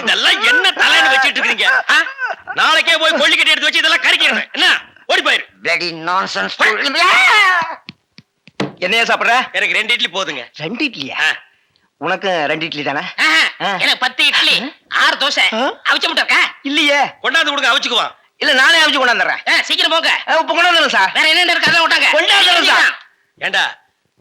இதெல்லாம் என்ன தலைன்னு வச்சிட்டு இருக்கீங்க? நாளைக்கே போய் கொள்ளிக்கட்டி எடுத்து வச்சு இதெல்லாம் கறிக்கிறேன். என்ன? ஓடி போயிரு. பிளடி நான்சென்ஸ் என்னையா சாப்பிடுற? எனக்கு ரெண்டு இட்லி போதுங்க. ரெண்டு இட்லியா. உனக்கு ரெண்டு இட்லி தானே. எனக்கு பத்து இட்லி ஆறு தோசை? அவிச்ச முட்டை இருக்கா? இல்லையே. கொண்டாந்து கொடுங்க அவிச்சுக்குவான் இல்ல நானே அவிச்சு கொண்டாந்துறேன். சீக்கிரம் போங்க. இப்ப கொண்டாந்துறேன் சார். வேற என்ன இருக்கு அதெல்லாம் விட்டாங்க கொண்டாந்துறேன் சார். ஏண்டா?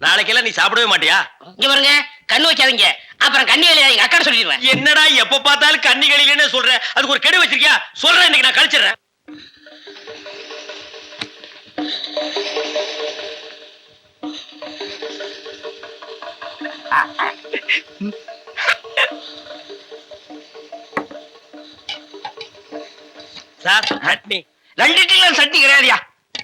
நாளைக்கெல்லாம் நீ சாப்பிடவே மாட்டியா? இங்க பாருங்க கண்ணு வைக்காதீங்க அப்புறம் கண்ணி எங்க அக்கா சொல்லிடுவேன். என்னடா எப்ப பார்த்தாலும் கன்னிகளிலே சொல்ற? அதுக்கு ஒரு கெடு வச்சிருக்கியா? சொல்றேன் இன்னைக்கு நான் கழிச்சிடுறேன். சார் சட்னி ரெண்டு சட்னி கிடையாதுயா?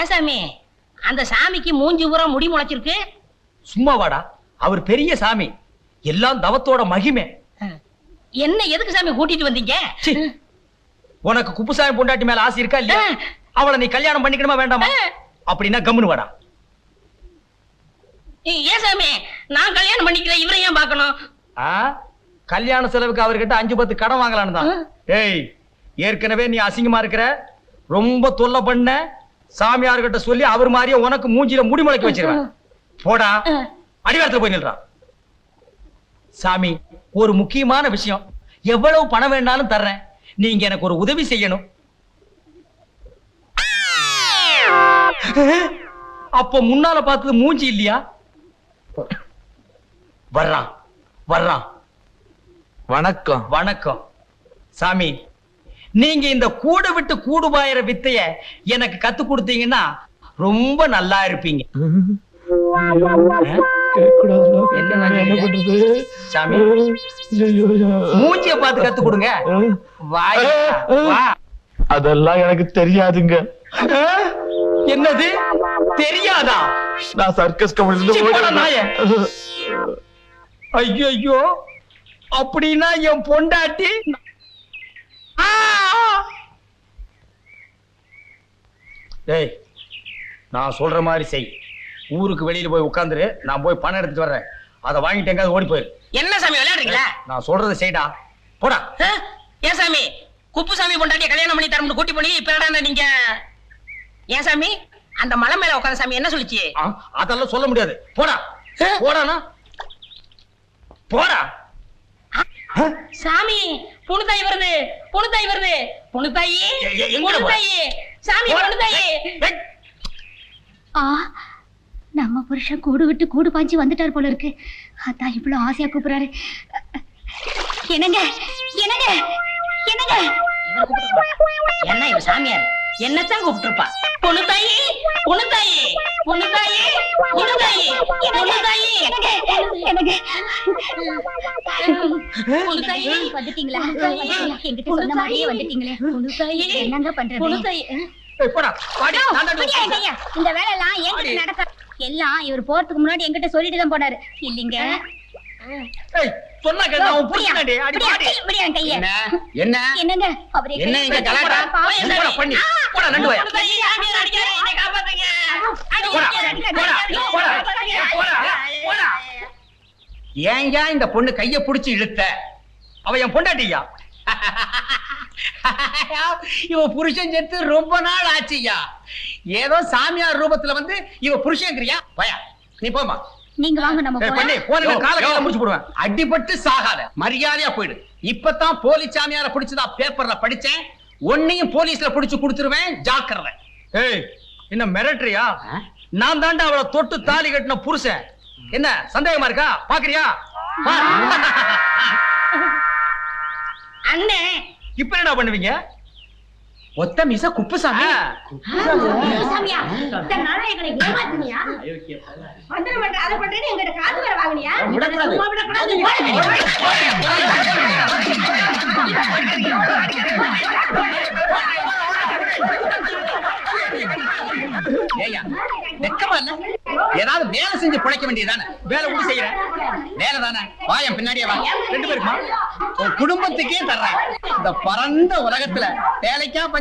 ஏன் சாமி அந்த சாமிக்கு மூஞ்சி பூரா முடி முளைச்சிருக்கு. சும்மா வாடா அவர் பெரிய சாமி. எல்லாம் தவத்தோட மகிமை. என்ன எதுக்கு சாமி கூட்டிட்டு வந்தீங்க? சி. உனக்கு குப்புசாமி பொண்டாட்டி மேல ஆசை இருக்கா இல்லையா? அவளை நீ கல்யாணம் பண்ணிக்கணுமா வேண்டாமா? அப்படின்னா கம்முனு வாடா. ஏன் சாமி நான் கல்யாணம் பண்ணிக்கிறேன் இவரை ஏன் பார்க்கணும்? ஆ? கல்யாண செலவுக்கு அவர்கிட்ட அஞ்சு பத்து கடன் வாங்கலான்னு தான். ஏய் ஏற்கனவே நீ அசிங்கமா இருக்கிற ரொம்ப தொல்லை பண்ண சாமியார்கிட்ட சொல்லி அவர் மாதிரியே உனக்கு மூஞ்சில முடி முளைக்க வச்சிருவேன். போடா. அடிவாரத்துல போய் நில்றா. சாமி ஒரு முக்கியமான விஷயம். எவ்வளவு பணம் வேணாலும் தர்றேன். நீங்க எனக்கு ஒரு உதவி செய்யணும். அப்ப முன்னால பார்த்தது மூஞ்சி இல்லையா? வர்றான் வர்றான் வணக்கம். வணக்கம். சாமி நீங்க இந்த கூடு விட்டு கூடு பாயிற வித்தைய எனக்கு கத்து கொடுத்தீங்கன்னா ரொம்ப நல்லா இருப்பீங்க? சாமி மூஞ்சிய பார்த்து கத்து கொடுங்க வாய் அதெல்லாம் எனக்கு தெரியாதுங்க என்னது தெரியாதா நான் சர்க்கஸ் கம்பெனில. ஐயோ அப்படின்னா என் பொண்டாட்டி! டேய் நான் சொல்ற மாதிரி செய். ஊருக்கு வெளியில போய் உட்காந்துரு நான் போய் பணம் எடுத்துட்டு வர்றேன். அதை வாங்கிட்டு எங்காவது ஓடி போயிரு. என்ன சாமி விளையாடுறீங்களா? நான் சொல்றதை செய்டா. போடா? ஏன் சாமி? குப்புசாமி பொண்டாட்டிய கல்யாணம் பண்ணி தரமுன்னு கூட்டி பண்ணி இப்ப என்னடா நீங்க? ஏன் சாமி? அந்த மலை மேல உட்காந்த சாமி என்ன சொல்லுச்சு? அதெல்லாம் சொல்ல முடியாது. போடா. போடானா? போடா. சாமி புணுத்தாய் வருது புணுத்தாய் வருது. போற? புணுத்தாயி சாமி ஏய், ஆ நம்ம புருஷன் கூடு விட்டு கூடு பாஞ்சு வந்துட்டார் போல இருக்கு. அதான் இவ்வளவு ஆசையா கூப்பிடுறாரு. என்னங்க என்னங்க என்னங்க? என்ன இவ சாமியார்? என்னத்தான் கூப்பிட்டுருப்பா? பொண்ணு தாயி பொண்ணு தாயி பொண்ணு தாயி பொண்ணு தாயி பொண்ணு தாயி பொண்ணு தாயி வந்துட்டீங்களா? என்கிட்ட சொன்ன மாதிரியே வந்துட்டீங்களே. என்னங்க ஐயா, இந்த வேலை எல்லாம் என்கிட்ட நடக்க எல்லாம் இவர் போறதுக்கு முன்னாடி என்கிட்ட சொல்லிட்டு தான் போனாரு. இல்லீங்க. ஏய், சொன்னா கேளு. அடி. இப்படியா, கைய. என்ன? என்ன? என்னங்க? அவர் என்ன இங்க கலாட்டா? போடா, போடா, பண்ணி. போடா, நண்டு வாயா. பொண்ணு தாயி அடிக்காத, அடிக்காத, என்னை காப்பாத்துங்க. அடி, போடா, அடிக்காத, போடா, அடிக்காத, போடா, அடிக்காத. போடா, போடா. ஏன்யா இந்த பொண்ணு கைய புடிச்சு இழுத்த? அவ என் பொண்டாட்டியா? இவ புருஷன் செத்து ரொம்ப நாள் ஆச்சுயா ஏதோ சாமியார் ரூபத்துல வந்து இவ புருஷங்கிறியா? பயா நீ போமா நீங்க வாங்க நம்ம. பண்ணி போன கால கையில முடிச்சு போடுவேன். அடிபட்டு சாகாத. மரியாதையா போயிடு. இப்பதான் போலீஸ் சாமியார பிடிச்சதா பேப்பர்ல படிச்சேன். உன்னையும் போலீஸ்ல பிடிச்சு கொடுத்துருவேன் ஜாக்கிரதை. ஏய் என்ன மிரட்டுறியா? நான் தாண்டா அவளை தொட்டு தாலி கட்டின புருஷன். என்ன சந்தேகமா இருக்கா? பாக்குறியா. அண்ணே. இப்ப என்ன பண்ணுவீங்க? ஒத்த மிச குப்புசாமி. சாமியா, இத்தனை நாளா எங்களை ஏமாத்துனியா? மந்திரம் பண்ற, அதை பண்றேன்னு எங்கிட்ட காசு வேற வாங்குனியா? சும்மா விடக்கூடாது. ஏய்யா, வெக்கமா இல்ல ஏதாவது வேலை செஞ்சு பிழைக்க வேண்டியதானே வேலை கூட செய்யறேன் வேலை தானே? வா என் பின்னாடியே வா. ரெண்டு பேருக்குமா? குடும்பத்துக்கே தர்றேன். இந்த பரந்த உலகத்துல வேலைக்கா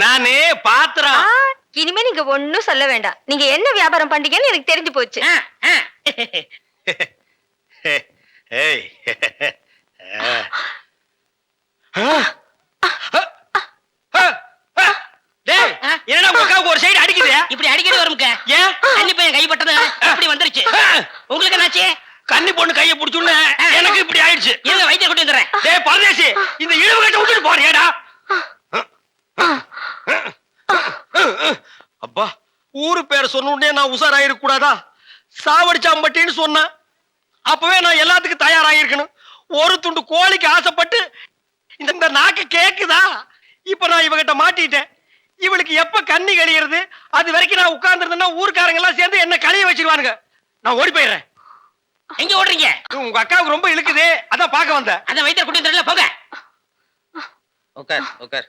நானே பாத்திரம். இனிமே நீங்க ஒண்ணும் சொல்ல வேண்டாம். நீங்க என்ன வியாபாரம் பண்றீங்கன்னு எனக்கு தெரிஞ்சு போச்சு. ஒரு சைடு அடிக்குது? இப்படி அடிக்கடி வரும்க்க. ஏன் தண்ணி பையன் கைப்பட்டது இப்படி வந்துருச்சு. உங்களுக்கு என்னாச்சு? கன்னி பொண்ணு கைய புடிச்சுன்னு எனக்கு இப்படி டேய் பரதேசி இந்த இழிவு கட்ட விட்டுட்டு போறியேடா. அப்பா ஊரு பேரை சொன்ன உடனே நான் உஷாராயிருக்க கூடாதா சாவடிச்சாம்பட்டின்னு சொன்னேன் அப்பவே நான் எல்லாத்துக்கும் தயாராகிருக்கணும் ஒரு துண்டு கோழிக்கு ஆசைப்பட்டு இந்த நாக்கு கேக்குதா? இப்ப நான் இவகிட்ட மாட்டிட்டேன். இவளுக்கு எப்ப கண்ணி கழியிறது? அது வரைக்கும் நான் உட்கார்ந்துருந்தேன்னா ஊர்க்காரங்க எல்லாம் சேர்ந்து என்ன கழிய வச்சிருவானுங்க. நான் ஓடி போயிடுறேன். எங்க ஓடுறீங்க? உங்க அக்காவுக்கு ரொம்ப இழுக்குது. அதான் பார்க்க வந்தேன். அத வைத்தியர் கூட்டி போங்க. உட்கார் உட்கார்.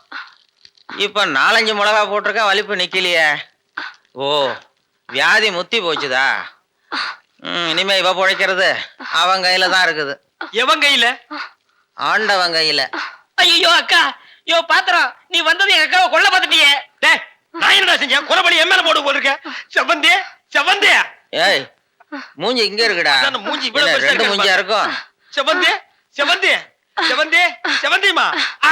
இப்ப நாலஞ்சு மிளகா போட்டிருக்கா வலிப்பு நிக்கலையே. ஓ வியாதி முத்தி போச்சுதா? ம், இனிமே இவ பிழைக்கிறது அவன் கையில தான் இருக்குது. எவன் கையில? ஆண்டவன் கையில. ஐயோ அக்கா. யோ பாத்திரம் நீ வந்தது எங்க அக்காவை கொல்ல பார்த்துட்டியே. டேய் நான் என்னடா செஞ்சேன்? குறபடி என் மேல போட்டு போயிருக்க செவந்தே செவந்தே ஏய் மூஞ்சி இங்க இருக்குடா. அதான் மூஞ்சி இவ்வளவு என்ன, பெருசா ரெண்டு மூஞ்சியா இருக்கும்? செவந்தே செவந்தே செவந்தே செவந்திமா ஆ.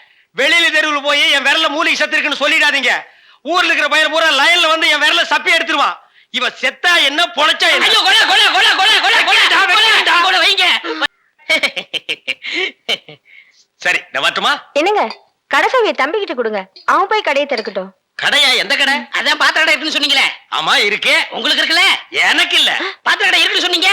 வெளியில தெருவில் போய் என் விரல்ல மூலிகை செத்து இருக்குன்னு சொல்லிடாதீங்க. ஊர்ல இருக்கிற பையன் பூரா லைன்ல வந்து என் விரல சப்பி எடுத்துருவான் இவ செத்தா என்ன பொழைச்சா என்ன? ஐயோ கொலை கொலை கொலை கொலை கொலை கொலை வைக்கடா, வைக்கடா. கொலை வைங்க. சரி நான் வரட்டுமா? என்னங்க? கடைசாவியை தம்பி கிட்ட கொடுங்க. அவன் போய் கடையை திறக்கட்டும். கடையா எந்த கடை? அதான் பாத்திர கடை இருக்குன்னு சொன்னீங்களே. ஆமா இருக்கே. உங்களுக்கு இருக்குல்ல? எனக்கு இல்ல. பாத்திர கடை இருக்குன்னு சொன்னீங்க?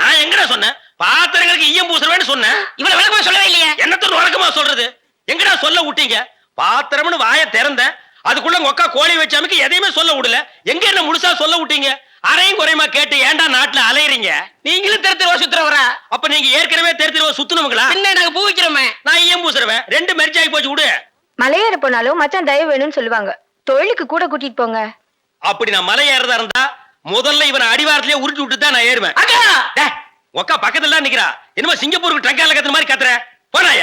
நான் எங்கடா சொன்னேன்? பாத்திரங்களுக்கு ஈயம் பூசுறவேன்னு சொன்னேன். இவ்வளவு விளக்கமா சொல்லவே இல்லையே. என்னத்தோட வழக்கமா சொல்றது? எங்கடா சொல்ல விட்டீங்க? பாத்திரம்னு வாயை திறந்தேன் அதுக்குள்ள உங்க அக்கா கோழி வச்சாமிக்கு எதையுமே சொல்ல விடல. எங்க என்ன முழுசா சொல்ல விட்டீங்க? அரையும் குறையுமா கேட்டு ஏன்டா நாட்டுல அலையறீங்க? நீங்களும் தெரு தெருவா சுத்துறவரா? அப்ப நீங்க ஏற்கனவே தெரு தெருவா சுத்துனவங்களா பின்ன நாங்க பூ வைக்கிறோமே. நான் ஈயம் பூசுறவன்? ரெண்டு மெரிச்சு ஆகி போச்சு விடு. மலையேற போனாலும் மச்சான் தயவு வேணும்னு சொல்லுவாங்க. தொழிலுக்கு கூட கூட்டிட்டு போங்க. அப்படி நான் மலை ஏறதா இருந்தா முதல்ல இவனை அடிவாரத்திலே உருட்டி விட்டு தான் நான் ஏறுவேன். அக்கா! அக்கா பக்கத்துல தான் நிக்கிறா. என்னமோ சிங்கப்பூருக்கு ட்ரங்கால கத்துற மாதிரி கத்துற. போனாய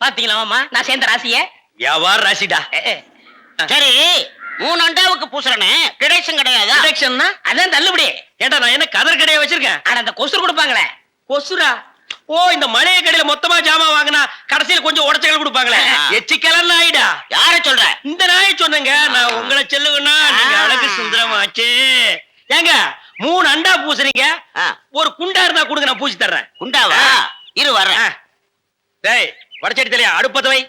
ஆஹா. ஆ. பாத்தீங்களா மாமா? நான் சேர்ந்த ராசிய? வியாபார ராசிடா. சரி மூணு அண்டாவுக்கு பூசுறனே. கிடைச்சும் கிடையாதா. டிடக்ஷன்னா அதான் தள்ளுபடி. ஏண்டா நான் என்ன கதர் கடையை வச்சிருக்கேன்? ஆனா அந்த கொசுறு கொடுப்பாங்களே. கொசுரா ஓ இந்த மளிகை கடையில மொத்தமா ஜாமான் வாங்கினா கடைசியில கொஞ்சம் உடச்சல் கொடுப்பாங்களே. ஆ. எச்சி கலர் ஆயிடா. யார சொல்ற? இந்த நாய் சொன்னேங்க. நான் உங்களை செல்லுவேன்னா நீங்க. அழகு சுந்தரமாச்சு. ஏங்க மூணு அண்டா பூசுறீங்க. ஒரு குண்டா இருந்தா கொடுங்க நான் பூசி தர்றேன். குண்டாவா. இரு வர்றேன். டேய் வடச்சடி தலையா அடுப்பத்த வை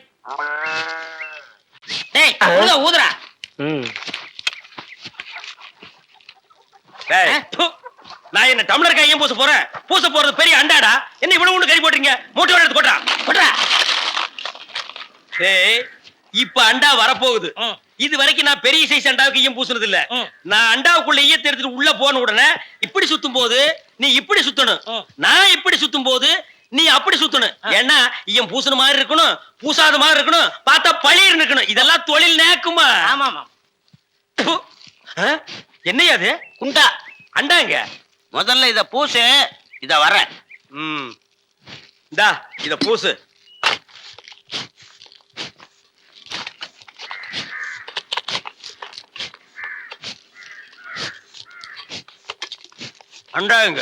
டேய் டேய். நான் என்ன டம்ளர் கையும் பூச போறேன்? பூச போறது பெரிய அண்டாடா? என்ன இவ்வளவு ஒண்ணு கறி போட்டுறீங்க மூட்டை எடுத்து கொட்டா கொட்றா டேய் இப்ப அண்டா வரப்போகுது. இது வரைக்கும் நான் பெரிய சைஸ் அண்டாவுக்கு ஈயம் பூசுனது இல்ல. நான் அண்டாவுக்குள்ள ஈயத்தை எடுத்துட்டு உள்ள போன உடனே இப்படி சுத்தும் போது நீ இப்படி சுத்தணும். நான் இப்படி சுத்தும் போது நீ அப்படி சுத்தணும். ஏன்னா ஈயம் பூசுன மாதிரி இருக்கணும் பூசாத மாதிரி இருக்கணும் பார்த்தா பளிர் இருக்கணும் இதெல்லாம் தொழில் நேக்குமா? ஆமா ஆமா? என்னய்யா அது? குண்டா. அண்டாங்க. முதல்ல இத பூசு இத வர்றேன் ம். இந்தா இத பூசு. அண்டாங்க.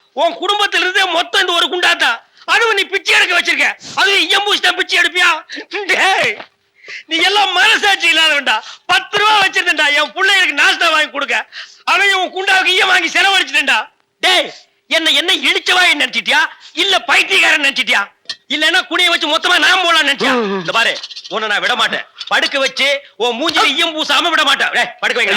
உன் குடும்பத்துல இருந்தே மொத்தம் இந்த ஒரு குண்டாத்தான் அதுவும் நீ பிச்சை எடுக்க வச்சிருக்க. அது ஐயம்பூசி தான் பிச்சை எடுப்பியா? டேய் நீ எல்லாம் மனசாட்சி இல்லாதவன்டா. பத்து ரூபா வச்சிருந்தா என் பிள்ளைகளுக்கு நாஸ்தா வாங்கி கொடுக்க. அவன் உன் குண்டாவுக்கு ஈயம் வாங்கி செலவழிச்சிட்டா டேய் என்ன என்ன இடிச்சவா நினைச்சிட்டியா? இல்ல பைத்தியக்காரன் நினைச்சிட்டியா? இல்லன்னா குனிய வச்சு மொத்தமா நான் போலாம் நினைச்சியா? இந்த பாரு உன்னை நான் விட மாட்டேன். படுக்க வச்சு உன் மூஞ்சில ஈயம் பூசாம விட மாட்டேன். டேய், படுக்க வைங்க.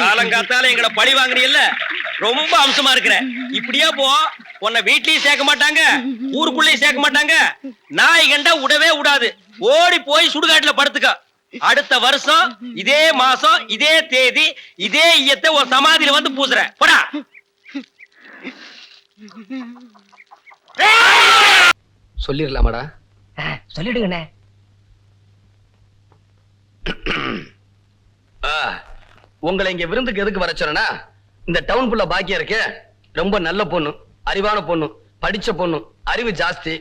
காலங்காத்தால எங்களை பழி வாங்குறீல்ல ரொம்ப அம்சமா இருக்கிற. இப்படியே போ. உன்னை வீட்லயும் சேர்க்க மாட்டாங்க ஊருக்குள்ளேயும் சேர்க்க மாட்டாங்க. நாய் கண்டா விடவே விடாது ஓடி போய் சுடுகாட்டுல படுத்துக்க. அடுத்த வருஷம் இதே மாசம் இதே தேதி இதே ஈயத்தை ஒரு சமாதியில வந்து பூசுறேன் போடா. சொல்லிடலாமாடா சொல்லிடுங்கண்ணே. ஆ, உங்களை இங்க விருந்துக்கு எதுக்கு வர சொன்னா இந்த டவுன் புள்ள பாக்கியா இருக்கு. ரொம்ப நல்ல பொண்ணு அறிவான பொண்ணு படிச்ச பொண்ணு அறிவு ஜாஸ்தி.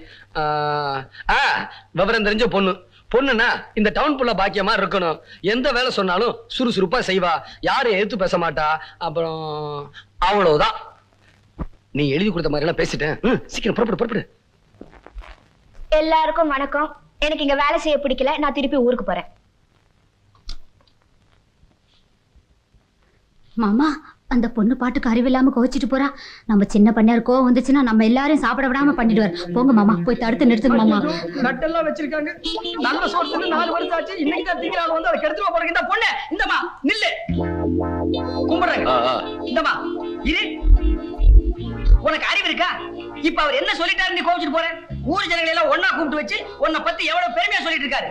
விவரம் தெரிஞ்ச பொண்ணு. பொண்ணுனா இந்த டவுன் புள்ள பாக்கியமா இருக்கணும். எந்த வேலை சொன்னாலும் சுறுசுறுப்பா செய்வா. யாரும் எதிர்த்து பேச மாட்டா. அப்புறம் அவ்வளவுதான். நீ எழுதி கொடுத்த மாதிரி எல்லாம் பேசிட்டேன் சீக்கிரம் புறப்படு புறப்படு. எல்லாருக்கும் வணக்கம். எனக்கு இங்க வேலை செய்ய பிடிக்கல. நான் திருப்பி ஊருக்கு போறேன். மாமா அந்த பொண்ணு பாட்டுக்கு அறிவில்லாம கோச்சிட்டு போறா. நம்ம சின்ன பண்ணையார் கோவம் வந்துச்சுன்னா நம்ம எல்லாரையும் சாப்பிட விடாம பண்ணிடுவார். போங்க மாமா போய் தடுத்து நிறுத்துங்க மாமா. நட்டெல்லாம் வச்சிருக்காங்க. நல்ல சோறு நாலு வருஷம் ஆச்சு. இன்னைக்கு தான் திங்கிறாங்க. வந்து அதை கெடுத்துட்டு போறீங்க இந்த பொண்ணு இந்தமா நில்லு. கும்பிடுறாங்க. இந்தமா இரு. உனக்கு அறிவு இருக்கா? இப்ப அவர் என்ன சொல்லிட்டாரு நீ கோவிச்சுட்டு போற ஊர் ஜனங்களை எல்லாம் ஒண்ணா கூப்பிட்டு வச்சு உன்னை பத்தி எவ்வளவு பெருமையா சொல்லிட்டு இருக்காரு.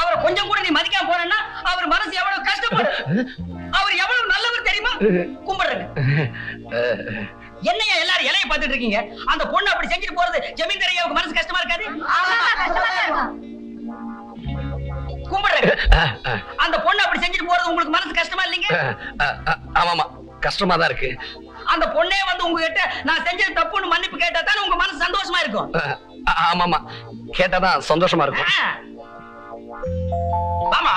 அவரை கொஞ்சம் கூட நீ மதிக்காம போறேன்னா அவர் மனசு எவ்வளவு கஷ்டப்படும். அவர் எவ்வளவு நல்லவர் தெரியுமா? கும்பிடுறாங்க. என்னையா எல்லாரும் இலைய பார்த்துட்டு இருக்கீங்க? அந்த பொண்ணு அப்படி செஞ்சுட்டு போறது ஜமீன்தார் ஐயாவுக்கு மனசு கஷ்டமா இருக்காது? கும்பிடுறாங்க. அந்த பொண்ணு அப்படி செஞ்சுட்டு போறது உங்களுக்கு மனசு கஷ்டமா இல்லைங்க? ஆமாமா கஷ்டமா தான் இருக்கு. அந்த பொண்ணே வந்து உங்ககிட்ட நான் செஞ்சது தப்புன்னு மன்னிப்பு கேட்டா தானே உங்க மனசு சந்தோஷமா இருக்கும்? ஆமாமா கேட்டாதான் சந்தோஷமா இருக்கும். வாமா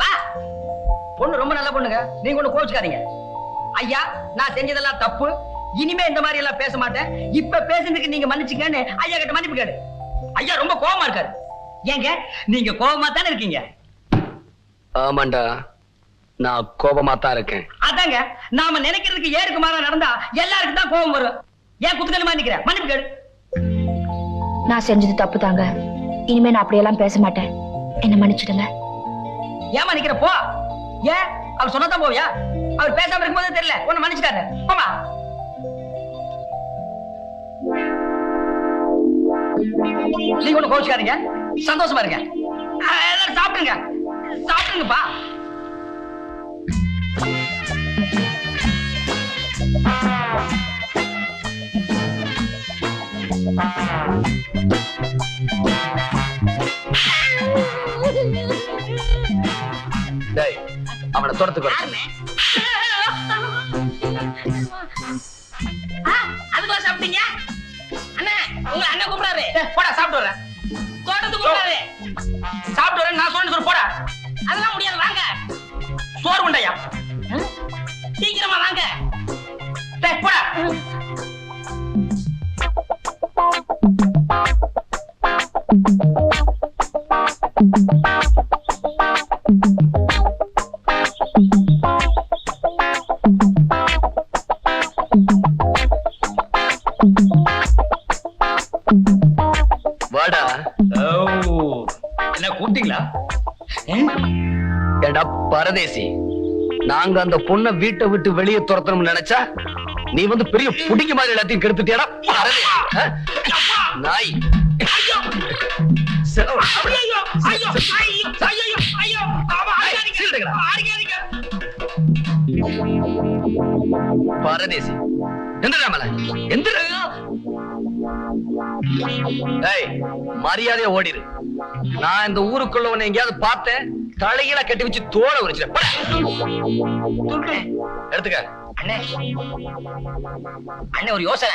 வா. பொண்ணு ரொம்ப நல்ல பொண்ணுங்க. நீங்க ஒண்ணு கோச்சுக்காதீங்க ஐயா நான் செஞ்சதெல்லாம் தப்பு. இனிமே இந்த மாதிரி எல்லாம் பேச மாட்டேன். இப்ப பேசுனதுக்கு நீங்க மன்னிச்சுக்கன்னு ஐயா கிட்ட மன்னிப்பு கேடு ஐயா ரொம்ப கோவமா இருக்காரு. ஏங்க நீங்க கோவமா தானே இருக்கீங்க? ஆமாண்டா நான் கோபமா தான் இருக்கேன். அதாங்க நாம நினைக்கிறதுக்கு ஏருக்கு மாறா நடந்தா எல்லாருக்கும் தான் கோபம் வரும். ஏன் குத்துக்கலுமா நிக்கிறேன் மன்னிப்பு கேடு நான் செஞ்சது தப்பு தாங்க இனிமே நான் அப்படியெல்லாம் பேச மாட்டேன். என்ன மன்னிச்சிடுங்க. ஏமா நிக்கிற? போ. ஏன்? அவர் சொன்னதான் போவியா? அவர் பேசாம இருக்கும்போது தெரியல. உன்னை மன்னிச்சுட்டாரு. போமா நீங்க ஒண்ணு கோச்சுக்காதீங்க சந்தோஷமா இருங்க. எல்லாரும் சாப்பிடுங்க. சாப்பிடுங்கப்பா. டேய் வர சொல்லு. அதுக்குள்ள சாப்பிட்டீங்க? அண்ணா உங்க அண்ணன் கூப்பிடாரு போடா சாப்பிட்டு வரேன். தோட்டத்துக்கு கூப்பிடாரு சாப்பிட்டு வரேன் நான் சொன்னு சொல்லு போடா. அதெல்லாம் முடியாது வாங்க. சோறு உண்டையா? சீக்கிரமா வாங்க. டேய் போடா. ஏடா பரதேசி? நாங்க அந்த பொண்ணை வீட்டை விட்டு வெளியே துரத்தணும்னு நினைச்சா நீ வந்து பெரிய புடிங்க மாதிரி எல்லாத்தையும் கெடுத்துட்டியாடா? நாய். பரதேசி எந்திரா மேல. எந்திரா. மரியாதையா ஓடிரு. நான் இந்த ஊருக்குள்ள உன்னை எங்கேயாவது பார்த்தேன்? தலையில கட்டி வச்சு தோலை உரிச்சிட்டேன். எடுத்துக்க. அண்ணே. அண்ணே ஒரு யோசனை.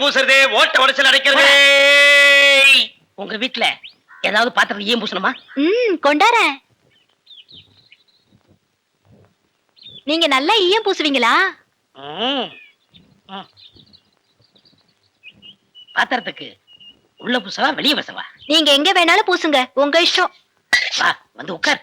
பூசுறதே ஓட்ட உடச்சல் அடைக்கிறதே. உங்க வீட்ல ஏதாவது பாத்திரத்துல ஈயம் பூசணுமா? ம் கொண்டாரேன். நீங்க நல்லா ஈயம் பூசுவீங்களா. பாத்திரத்துக்கு உள்ள பூசவா வெளிய பூசவா? நீங்க எங்க வேணாலும் பூசுங்க உங்க இஷ்டம். வா வந்து உட்கார்.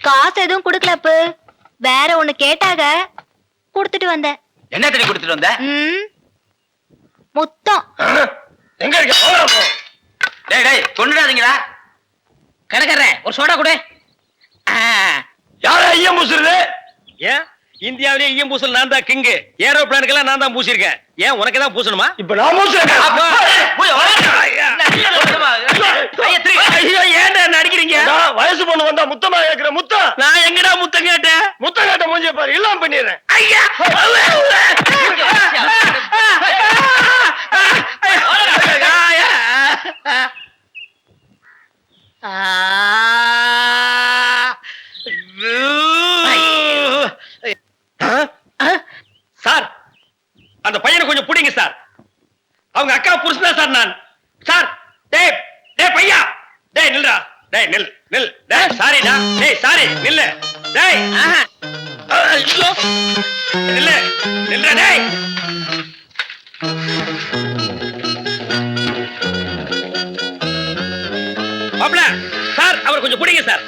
காசு எதுவும் குடுக்கல அப்பு. வேற ஒண்ணு கேட்டாக குடுத்துட்டு வந்தேன் என்ன தடி கொடுத்துட்டு வந்த? ம். முத்தம். எங்க இருக்க? போடா போ. டேய் டேய் கொண்டுடாதீங்களா கடைக்காரரே ஒரு சோடா கொடு. ஆ, யாரா ஈயம் பூசுறது? ஏன்? இந்தியாவிலே ஈயம் பூசல் நான் தான் கிங்கு ஏரோப்ளானுக்கெல்லாம் நான் தான் பூசிருக்கேன் ஏன் உனக்கு தான் பூசணுமா? இப்ப நான் ஐயோ. ஏன்டா என்ன அடிக்கிறீங்க? வயசு பொண்ணு வந்தா முத்தமா கேக்குற முத்தம் நான் எங்கடா முத்தம் கேட்டேன்? முத்தம் கேட்ட மூஞ்சி பாரு இல்லாம பண்ணிடுறேன். ஐயா சார் அந்த பையனை கொஞ்சம் பிடிங்க சார். அவங்க அக்கா புருஷனா சார் நான். சார் டேய் டேய் பையா. டேய் நில்றா. டேய் நில் நில். டேய் சாரிடா. டேய் சாரி நில்லு. டேய். ஐயோ. நில்லு நில்றா டேய். மாப்ள சார் அவர் கொஞ்சம் பிடிங்க சார்.